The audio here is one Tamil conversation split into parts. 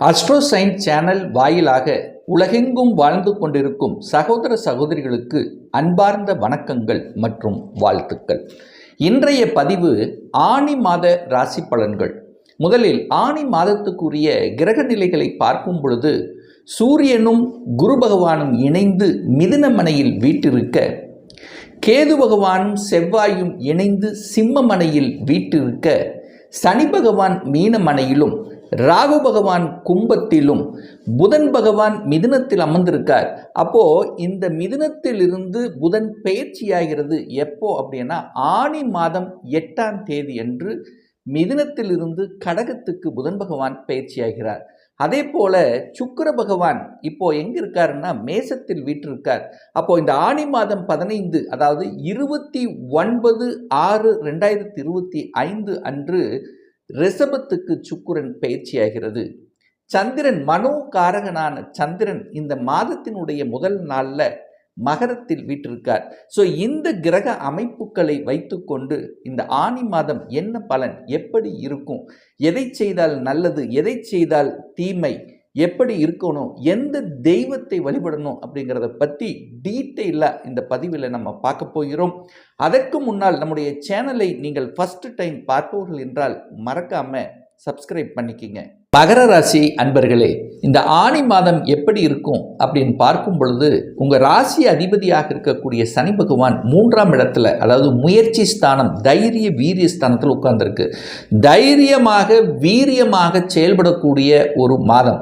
அஸ்ட்ரோசைன் சேனல் வாயிலாக உலகெங்கும் வாழ்ந்து கொண்டிருக்கும் சகோதர சகோதரிகளுக்கு அன்பார்ந்த வணக்கங்கள் மற்றும் வாழ்த்துக்கள். இன்றைய பதிவு ஆணி மாத ராசி பலன்கள். முதலில் ஆணி மாதத்துக்குரிய கிரக நிலைகளை பார்க்கும் பொழுது சூரியனும் குரு பகவானும் இணைந்து மிதுனமனையில் வீட்டிருக்க கேது பகவானும் செவ்வாயும் இணைந்து சிம்மமனையில் வீட்டிருக்க சனி பகவான் மீனமனையிலும் ராகு பகவான் கும்பத்திலும் புதன் பகவான் மிதுனத்தில் அமர்ந்திருக்கார். அப்போ இந்த மிதுனத்திலிருந்து புதன் பெயர்ச்சியாகிறது எப்போ அப்படின்னா ஆணி மாதம் எட்டாம் தேதி அன்று மிதுனத்திலிருந்து கடகத்துக்கு புதன் பகவான் பயிற்சியாகிறார் அதே போல சுக்கர பகவான் இப்போ எங்க இருக்காருன்னா மேசத்தில் வீற்றிருக்கார். அப்போ இந்த ஆணி மாதம் பதினைந்து அதாவது இருபத்தி ஒன்பது ஆறு ரெண்டாயிரத்தி இருபத்தி ஐந்து அன்று ரிஷபத்துக்கு சுக்கிரன் பயிற்சியாகிறது. சந்திரன் மனோகாரகனான சந்திரன் இந்த மாதத்தினுடைய முதல் நாளில் மகரத்தில் வீட்டிருக்கார் ஸோ இந்த கிரக அமைப்புகளை வைத்துக்கொண்டு இந்த ஆணி மாதம் என்ன பலன்? எப்படி இருக்கும்? எதை செய்தால் நல்லது? எதை செய்தால் தீமை? எப்படி இருக்கணும் எந்த தெய்வத்தை வழிபடணும் அப்படிங்கிறத பற்றி டீட்டெயிலாக இந்த பதிவில் நம்ம பார்க்க போகிறோம். அதற்கு முன்னால் நம்முடைய சேனலை நீங்கள் ஃபஸ்ட்டு டைம் பார்ப்பவர்கள் என்றால் மறக்காமல் சப்ஸ்கிரைப் பண்ணிக்கிங்க. மகர ராசி அன்பர்களே இந்த ஆணி மாதம் எப்படி இருக்கும் அப்படின்னு பார்க்கும் பொழுது உங்கள் ராசி அதிபதியாக இருக்கக்கூடிய சனி பகவான் மூன்றாம் இடத்துல அதாவது முயற்சி ஸ்தானம் தைரிய வீரிய ஸ்தானத்தில் உட்கார்ந்துருக்கு. தைரியமாக வீரியமாக செயல்படக்கூடிய ஒரு மாதம்.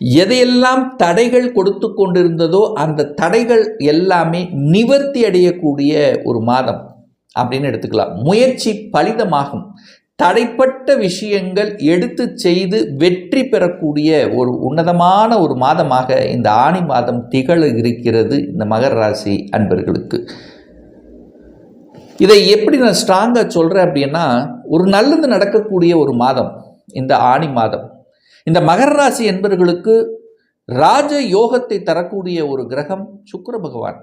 எதையெல்லாம் தடைகள் கொடுத்து கொண்டிருந்ததோ அந்த தடைகள் எல்லாமே நிவர்த்தி அடையக்கூடிய ஒரு மாதம் அப்படின்னு எடுத்துக்கலாம். முயற்சி பலிதமாகும். தடைப்பட்ட விஷயங்கள் எடுத்து செய்து வெற்றி பெறக்கூடிய ஒரு உன்னதமான ஒரு மாதமாக இந்த ஆணி மாதம் திகழ இருக்கிறது இந்த மகர ராசி அன்பர்களுக்கு. இதை எப்படி நான் ஸ்ட்ராங்காக சொல்கிறேன் அப்படின்னா ஒரு நல்லது நடக்கக்கூடிய ஒரு மாதம் இந்த ஆணி மாதம். இந்த மகர ராசி என்பவர்களுக்கு ராஜ யோகத்தை தரக்கூடிய ஒரு கிரகம் சுக்கர பகவான்.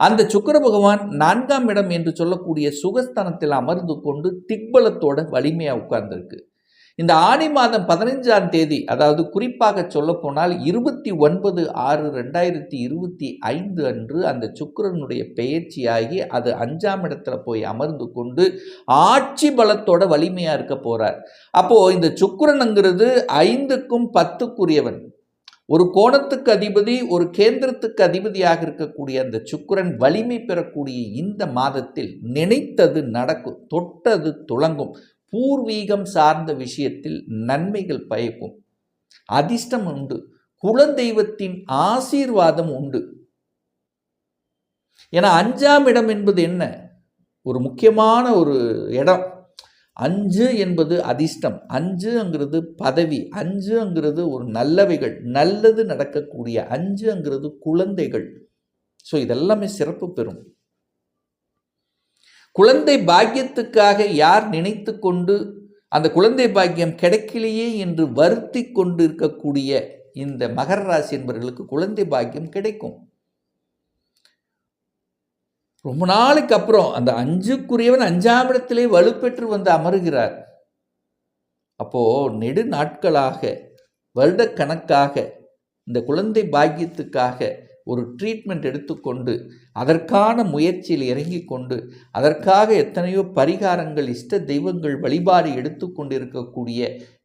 அந்த சுக்கிர பகவான் நான்காம் இடம் என்று சொல்லக்கூடிய சுகஸ்தானத்தில் அமர்ந்து கொண்டு திக்பலத்தோட வலிமையாக உட்கார்ந்துருக்கு. இந்த ஆணி மாதம் பதினைஞ்சாம் தேதி அதாவது குறிப்பாக சொல்லப்போனால் இருபத்தி ஒன்பது ஆறு ரெண்டாயிரத்தி இருபத்தி ஐந்து அன்று அந்த சுக்கிரனுடைய பெயர்ச்சியாகி அது அஞ்சாம் இடத்துல போய் அமர்ந்து கொண்டு ஆட்சி பலத்தோட வலிமையாக இருக்க போகிறார் அப்போது இந்த சுக்கிரனுங்கிறது ஐந்துக்கும் பத்துக்குரியவன். ஒரு கோணத்துக்கு அதிபதி ஒரு கேந்திரத்துக்கு அதிபதியாக இருக்கக்கூடிய அந்த சுக்கிரன் வலிமை பெறக்கூடிய இந்த மாதத்தில் நினைத்தது நடக்கும் தொட்டது துளங்கும். பூர்வீகம் சார்ந்த விஷயத்தில் நன்மைகள் பயக்கும். அதிர்ஷ்டம் உண்டு. குலதெய்வத்தின் ஆசீர்வாதம் உண்டு. ஏன்னா அஞ்சாம் இடம் என்பது என்ன? ஒரு முக்கியமான ஒரு இடம். அஞ்சு என்பது அதிர்ஷ்டம். அஞ்சுங்கிறது பதவி. அஞ்சுங்கிறது ஒரு நல்லவைகள். நல்லது நடக்கக்கூடிய அஞ்சுங்கிறது குழந்தைகள். ஸோ இதெல்லாமே சிறப்பு பெறும். குழந்தை பாக்கியத்துக்காக யார் நினைத்து கொண்டு அந்த குழந்தை பாக்கியம் கிடைக்கலையே என்று வருத்தி கொண்டு இருக்கக்கூடிய இந்த மகர ராசி என்பவர்களுக்கு குழந்தை பாக்கியம் கிடைக்கும். ரொம்ப நாளைக்கு அப்புறம் அந்த அஞ்சுக்குரியவன் அஞ்சாம் இடத்திலே வலுப்பெற்று வந்து அமருகிறார். அப்போ நெடு நாட்களாக வருடக்கணக்காக இந்த குழந்தை பாக்கியத்துக்காக ஒரு ட்ரீட்மெண்ட் எடுத்துக்கொண்டு அதற்கான முயற்சியில் இறங்கி கொண்டு அதற்காக எத்தனையோ பரிகாரங்கள் இஷ்ட தெய்வங்கள் வழிபாடு எடுத்துக்கொண்டிருக்கக்கூடிய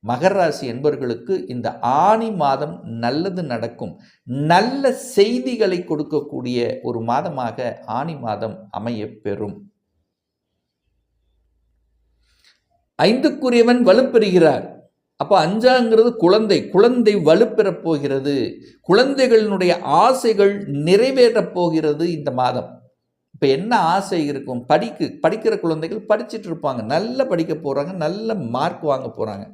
மகராசி மகர என்பவர்களுக்கு இந்த ஆணி மாதம் நல்லது நடக்கும். நல்ல செய்திகளை கொடுக்கக்கூடிய ஒரு மாதமாக ஆணி மாதம் அமையப்பெறும். ஐந்துக்குரியவன் வலுப்பெறுகிறார். அப்போ அஞ்சாங்கிறது குழந்தை குழந்தை வலுப்பெறப் போகிறது. குழந்தைகளினுடைய ஆசைகள் நிறைவேறப் போகிறது இந்த மாதம். இப்போ என்ன ஆசை இருக்கும்? படிக்க படிக்கிற குழந்தைகள் படிச்சுட்டு இருப்பாங்க. நல்லா படிக்க போகிறாங்க நல்ல மார்க் வாங்க போகிறாங்க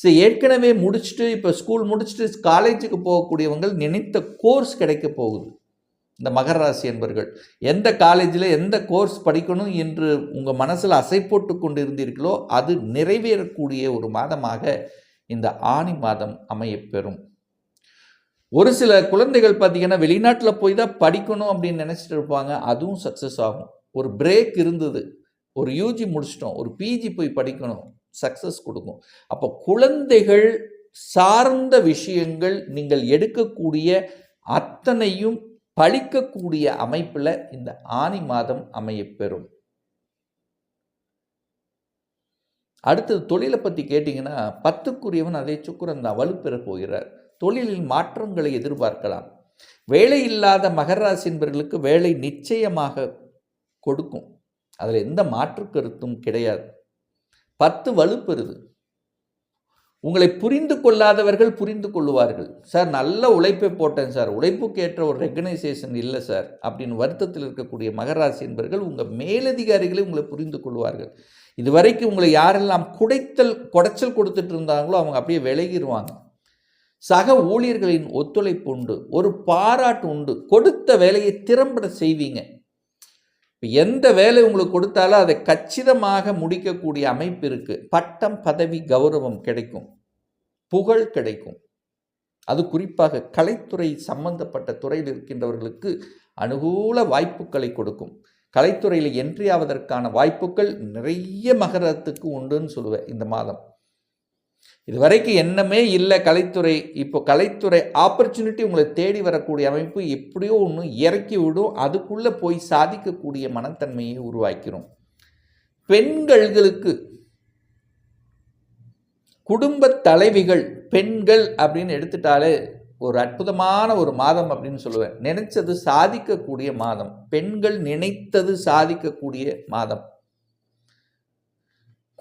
சரி ஏற்கனவே முடிச்சுட்டு இப்போ ஸ்கூல் முடிச்சுட்டு காலேஜுக்கு போகக்கூடியவங்க நினைத்த கோர்ஸ் கிடைக்க போகுது. இந்த மகர ராசி என்பர்கள். எந்த காலேஜில் எந்த கோர்ஸ் படிக்கணும் என்று உங்கள் மனசில் அசை போட்டு கொண்டு இருந்தீர்களோ அது நிறைவேறக்கூடிய ஒரு மாதமாக இந்த ஆணி மாதம் அமையப்பெறும். ஒரு சில குழந்தைகள் பார்த்திங்கன்னா வெளிநாட்டில் போய் தான் படிக்கணும் அப்படின்னு நினச்சிட்டு இருப்பாங்க. அதுவும் சக்ஸஸ் ஆகும். ஒரு பிரேக் இருந்தது. ஒரு யூஜி முடிச்சிட்டோம். ஒரு பிஜி போய் படிக்கணும். சக்ஸஸ் கொடுக்கும். அப்போ குழந்தைகள் சார்ந்த விஷயங்கள் நீங்கள் எடுக்கக்கூடிய அத்தனையும் பழிக்கக்கூடிய அமைப்பில் இந்த ஆனி மாதம் அமையப்பெறும். அடுத்தது தொழிலை பற்றி கேட்டிங்கன்னா பத்துக்குரியவன் அதே சுக்கரன் தான் வலுப்பெறப் போகிறார். தொழிலில் மாற்றங்களை எதிர்பார்க்கலாம். வேலை இல்லாத மகர என்பவர்களுக்கு வேலை நிச்சயமாக கொடுக்கும். அதில் எந்த மாற்று கருத்தும் கிடையாது. பத்து வலுப்பெறுது உங்களை புரிந்து கொள்ளாதவர்கள் புரிந்து கொள்ளுவார்கள். சார் நல்ல உழைப்பை போட்டேன் சார். உழைப்புக்கேற்ற ஒரு ரெகனைசேஷன் இல்லை சார். அப்படின்னு வருத்தத்தில் இருக்கக்கூடிய மகராசி என்பவர்கள் உங்கள் மேலதிகாரிகளை உங்களை புரிந்து கொள்வார்கள். இதுவரைக்கும் உங்களை யாரெல்லாம் குடைத்தல் குடைச்சல் கொடுத்துட்டு இருந்தாங்களோ அவங்க அப்படியே விலகிடுவாங்க சக ஊழியர்களின் ஒத்துழைப்பு உண்டு. ஒரு பாராட்டு உண்டு. கொடுத்த வேலையை திறம்பட செய்வீங்க. எந்த வேலை உங்களுக்கு கொடுத்தாலும் அதை கச்சிதமாக முடிக்கக்கூடிய அமைப்பு இருக்குது பட்டம் பதவி கௌரவம் கிடைக்கும். புகழ் கிடைக்கும். அது குறிப்பாக கலைத்துறை சம்பந்தப்பட்ட துறையில் இருக்கின்றவர்களுக்கு அனுகூல வாய்ப்புகளை கொடுக்கும். கலைத்துறையில் என்ட்ரி ஆவதற்கான வாய்ப்புகள் நிறைய மகரத்துக்கு உண்டுன்னு சொல்லுவேன் இந்த மாதம். இது வரைக்கும் என்னமே இல்லை கலைத்துறை. இப்போ கலைத்துறை ஆப்பர்ச்சுனிட்டி உங்களை தேடி வரக்கூடிய அமைப்பு எப்படியோ ஒன்று இறக்கி விடும். அதுக்குள்ளே போய் சாதிக்கக்கூடிய மனத்தன்மையை உருவாக்கிறோம். பெண்களுக்கு குடும்ப தலைவிகள் பெண்கள் அப்படின்னு எடுத்துட்டாலே ஒரு அற்புதமான ஒரு மாதம் அப்படின்னு சொல்லுவேன். நினைச்சது சாதிக்கக்கூடிய மாதம். பெண்கள் நினைத்தது சாதிக்கக்கூடிய மாதம்.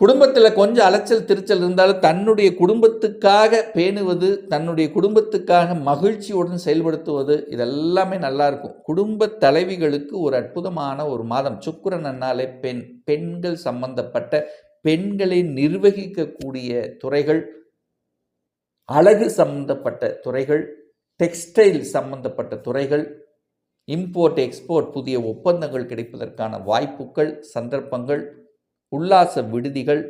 குடும்பத்தில் கொஞ்சம் அலைச்சல் திருச்சல் இருந்தாலும் தன்னுடைய குடும்பத்துக்காக பேணுவது தன்னுடைய குடும்பத்துக்காக மகிழ்ச்சியுடன் செயல்படுத்துவது இதெல்லாமே நல்லா இருக்கும். குடும்ப தலைவிகளுக்கு ஒரு அற்புதமான ஒரு மாதம். சுக்கரன் அண்ணாலே பெண் பெண்கள் சம்பந்தப்பட்ட பெண்களை நிர்வகிக்கக்கூடிய துறைகள் அழகு சம்பந்தப்பட்ட துறைகள் டெக்ஸ்டைல் சம்பந்தப்பட்ட துறைகள் இம்போர்ட் எக்ஸ்போர்ட் புதிய ஒப்பந்தங்கள் கிடைப்பதற்கான வாய்ப்புகள் சந்தர்ப்பங்கள் உல்லாச விடுதிகள்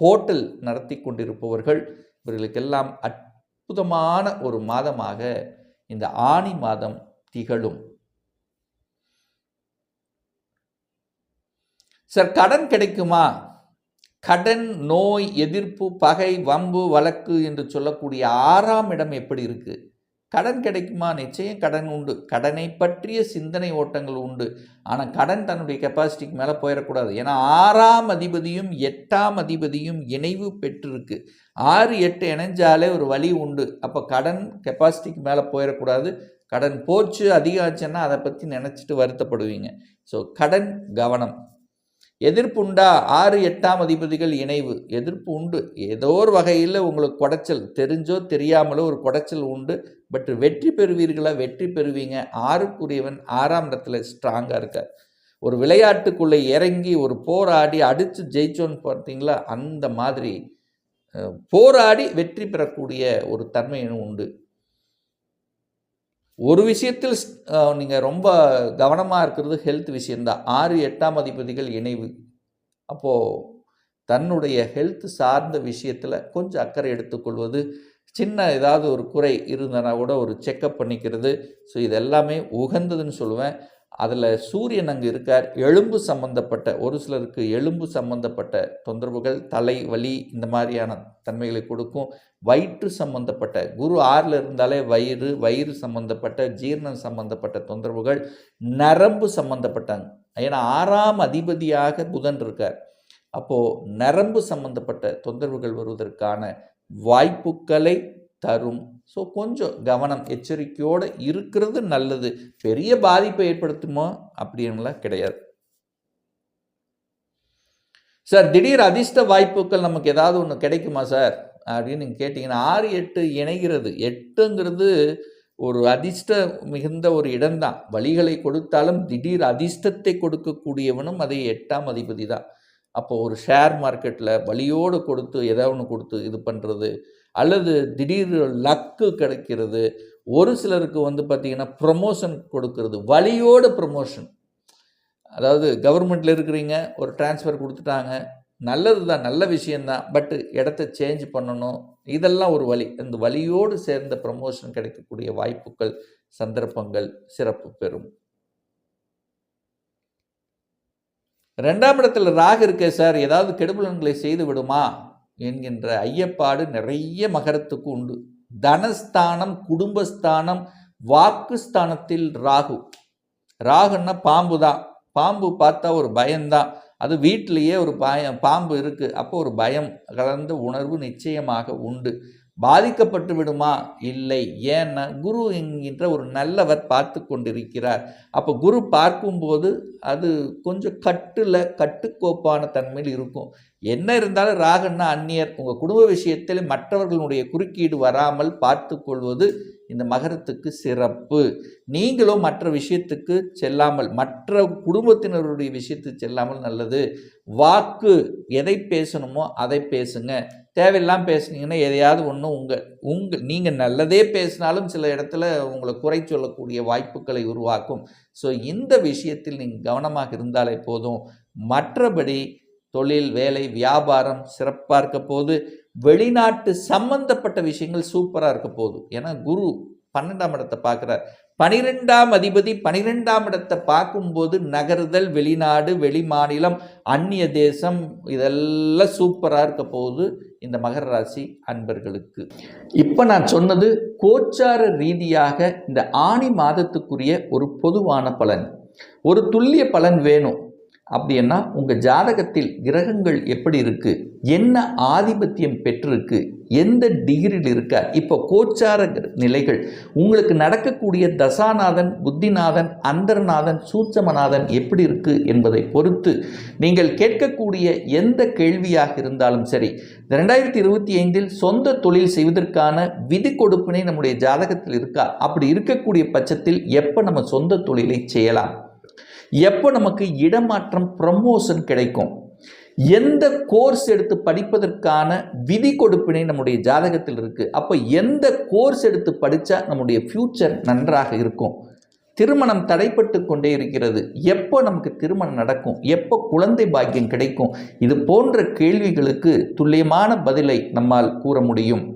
ஹோட்டல் நடத்தி கொண்டிருப்பவர்கள் இவர்களுக்கெல்லாம் அற்புதமான ஒரு மாதமாக இந்த ஆணி மாதம் திகழும். சார் கடன் கிடைக்குமா? கடன் நோய் எதிர்ப்பு பகை வம்பு வழக்கு என்று சொல்லக்கூடிய ஆறாம் இடம் எப்படி இருக்குது கடன் கிடைக்குமா? நிச்சயம் கடன் உண்டு. கடனை பற்றிய சிந்தனை ஓட்டங்கள் உண்டு. ஆனால் கடன் தன்னுடைய கெப்பாசிட்டிக்கு மேலே போயிடக்கூடாது. ஏன்னா ஆறாம் அதிபதியும் எட்டாம் அதிபதியும் இணைவு பெற்றிருக்கு. ஆறு எட்டு இணைஞ்சாலே ஒரு வழி உண்டு. அப்போ கடன் கெப்பாசிட்டிக்கு மேலே போயிடக்கூடாது. கடன் போச்சு அதிகம் ஆச்சுன்னா அதை பற்றி நினச்சிட்டு வருத்தப்படுவீங்க. ஸோ கடன் கவனம். எதிர்ப்பு உண்டா? ஆறு எட்டாம் அதிபதிகள் இணைவு. எதிர்ப்பு உண்டு. ஏதோ ஒரு வகையில் உங்களுக்கு குடைச்சல். தெரிஞ்சோ தெரியாமலோ ஒரு குடைச்சல் உண்டு. பட் வெற்றி பெறுவீர்களா? வெற்றி பெறுவீங்க. ஆறுக்குரியவன் ஆறாம் இடத்துல ஸ்ட்ராங்காக இருக்கார். ஒரு விளையாட்டுக்குள்ளே இறங்கி ஒரு போராடி அடித்து ஜெயிச்சோன்னு பார்த்தீங்களா? அந்த மாதிரி போராடி வெற்றி பெறக்கூடிய ஒரு தன்மையும் உண்டு. ஒரு விஷயத்தில் நீங்கள் ரொம்ப கவனமாக இருக்கிறது ஹெல்த் விஷயந்தான் ஆறு எட்டாம் அதிபதிகள் இணைவு. அப்போது தன்னுடைய ஹெல்த் சார்ந்த விஷயத்தில் கொஞ்சம் அக்கறை எடுத்துக்கொள்வது சின்ன ஏதாவது ஒரு குறை இருந்தனா கூட ஒரு செக்கப் பண்ணிக்கிறது. ஸோ இதெல்லாமே உகந்ததுன்னு சொல்லுவேன். அதில் சூரியன் அங்கே இருக்கார். எலும்பு சம்பந்தப்பட்ட ஒரு சிலருக்கு எலும்பு சம்பந்தப்பட்ட தொந்தரவுகள் தலை வலி இந்த மாதிரியான தன்மைகளை கொடுக்கும். வயிற்று சம்பந்தப்பட்ட குரு ஆறில் இருந்தாலே வயிறு வயிறு சம்பந்தப்பட்ட ஜீரணம் சம்பந்தப்பட்ட தொந்தரவுகள் நரம்பு சம்பந்தப்பட்டாங்க ஏன்னா ஆறாம் அதிபதியாக புதன் இருக்கார். அப்போது நரம்பு சம்பந்தப்பட்ட தொந்தரவுகள் வருவதற்கான வாய்ப்புகளை தரும். ஸோ கொஞ்சம் கவனம் எச்சரிக்கையோடு இருக்கிறது நல்லது. பெரிய பாதிப்பை ஏற்படுத்துமோ? அப்படின்லாம் கிடையாது. சார் திடீர் அதிர்ஷ்ட வாய்ப்புகள் நமக்கு ஏதாவது ஒன்று கிடைக்குமா சார் அப்படின்னு நீங்கள் கேட்டிங்கன்னா ஆறு எட்டு இணைகிறது. எட்டுங்கிறது ஒரு அதிர்ஷ்ட மிகுந்த ஒரு இடம்தான். வழிகளை கொடுத்தாலும் திடீர் அதிர்ஷ்டத்தை கொடுக்கக்கூடியவனும் அதை எட்டாம் அதிபதி தான் அப்போ ஒரு ஷேர் மார்க்கெட்டில் வழியோடு கொடுத்து எதாவது ஒன்று கொடுத்து இது பண்ணுறது அல்லது திடீர் லக்கு கிடைக்கிறது. ஒரு சிலருக்கு வந்து பார்த்திங்கன்னா ப்ரொமோஷன் கொடுக்கறது. வழியோடு ப்ரொமோஷன் அதாவது கவர்மெண்ட்டில் இருக்கிறீங்க ஒரு டிரான்ஸ்ஃபர் கொடுத்துட்டாங்க. நல்லது தான் நல்ல விஷயந்தான் பட்டு இடத்த சேஞ்ச் பண்ணணும். இதெல்லாம் ஒரு வழி. இந்த வழியோடு சேர்ந்த ப்ரமோஷன் கிடைக்கக்கூடிய வாய்ப்புகள் சந்தர்ப்பங்கள் சிறப்பு பெறும். ரெண்டாம் இடத்துல ராகு இருக்கே சார். ஏதாவது கெடுபலன்களை செய்து விடுமா? என்கின்ற ஐயப்பாடு நிறைய மகரத்துக்கு உண்டு. தனஸ்தானம் குடும்பஸ்தானம் வாக்குஸ்தானத்தில் ராகு. ராகுன்னா பாம்பு தான் பாம்பு பார்த்தா ஒரு பயம்தான் அது வீட்டிலேயே ஒரு பயம் பாம்பு இருக்குது அப்போ ஒரு பயம் கலந்த உணர்வு நிச்சயமாக உண்டு. பாதிக்கப்பட்டு விடுமா? இல்லை. ஏன்னா குரு என்கின்ற ஒரு நல்லவர் பார்த்து கொண்டிருக்கிறார். அப்போ குரு பார்க்கும்போது அது கொஞ்சம் கட்டில் கட்டுக்கோப்பான தன்மையில் இருக்கும். என்ன இருந்தாலும் ராகன்னா அந்நியர். உங்கள் குடும்ப விஷயத்தில் மற்றவர்களுடைய குறுக்கீடு வராமல் பார்த்து கொள்வது இந்த மகரத்துக்கு சிறப்பு. நீங்களும் மற்ற விஷயத்துக்கு செல்லாமல் மற்ற குடும்பத்தினருடைய விஷயத்துக்கு செல்லாமல் நல்லது. வாக்கு எதை பேசணுமோ அதை பேசுங்க. தேவையில்லாம் பேசுனீங்கன்னா எதையாவது ஒன்று உங்கள் உங்கள் நீங்கள் நல்லதே பேசினாலும் சில இடத்துல உங்களை குறை சொல்லக்கூடிய வாய்ப்புகளை உருவாக்கும். ஸோ இந்த விஷயத்தில் நீங்கள் கவனமாக இருந்தாலே போதும். மற்றபடி தொழில் வேலை வியாபாரம் சிறப்பாக இருக்க போது வெளிநாட்டு சம்பந்தப்பட்ட விஷயங்கள் சூப்பராக இருக்க போகுது. ஏன்னா குரு பன்னெண்டாம் இடத்தை பார்க்குறார். பனிரெண்டாம் அதிபதி பனிரெண்டாம் இடத்தை பார்க்கும்போது நகருதல் வெளிநாடு வெளிமாநிலம் அந்நிய தேசம் இதெல்லாம் சூப்பராக இருக்க போகுது இந்த மகர ராசி அன்பர்களுக்கு. இப்போ நான் சொன்னது கோச்சார ரீதியாக இந்த ஆணி மாதத்துக்குரிய ஒரு பொதுவான பலன். ஒரு துல்லிய பலன் வேணும். அப்படின்னா உங்கள் ஜாதகத்தில் கிரகங்கள் எப்படி இருக்குது என்ன ஆதிபத்தியம் பெற்றிருக்கு? எந்த டிகிரியில் இருக்கா? இப்போ கோச்சார நிலைகள். உங்களுக்கு நடக்கக்கூடிய தசாநாதன் புத்திநாதன் அந்தர்நாதன் சூட்சமநாதன் எப்படி இருக்குது என்பதை பொறுத்து நீங்கள் கேட்கக்கூடிய எந்த கேள்வியாக இருந்தாலும் சரி ரெண்டாயிரத்தி இருபத்தி ஐந்தில் சொந்த தொழில் செய்வதற்கான விதி கொடுப்பினை நம்முடைய ஜாதகத்தில் இருக்கா? அப்படி இருக்கக்கூடிய பட்சத்தில் எப்போ நம்ம சொந்த தொழிலை செய்யலாம்? எப்போ நமக்கு இடமாற்றம் ப்ரமோஷன் கிடைக்கும்? எந்த கோர்ஸ் எடுத்து படிப்பதற்கான விதி கொடுப்பினை நம்முடைய ஜாதகத்தில் இருக்குது அப்போ எந்த கோர்ஸ் எடுத்து படித்தா நம்முடைய ஃப்யூச்சர் நன்றாக இருக்கும்? திருமணம் தடைப்பட்டு கொண்டே இருக்கிறது. எப்போ நமக்கு திருமணம் நடக்கும்? எப்போ குழந்தை பாக்கியம் கிடைக்கும்? இது போன்ற கேள்விகளுக்கு துல்லியமான பதிலை நம்மால் கூற முடியும்.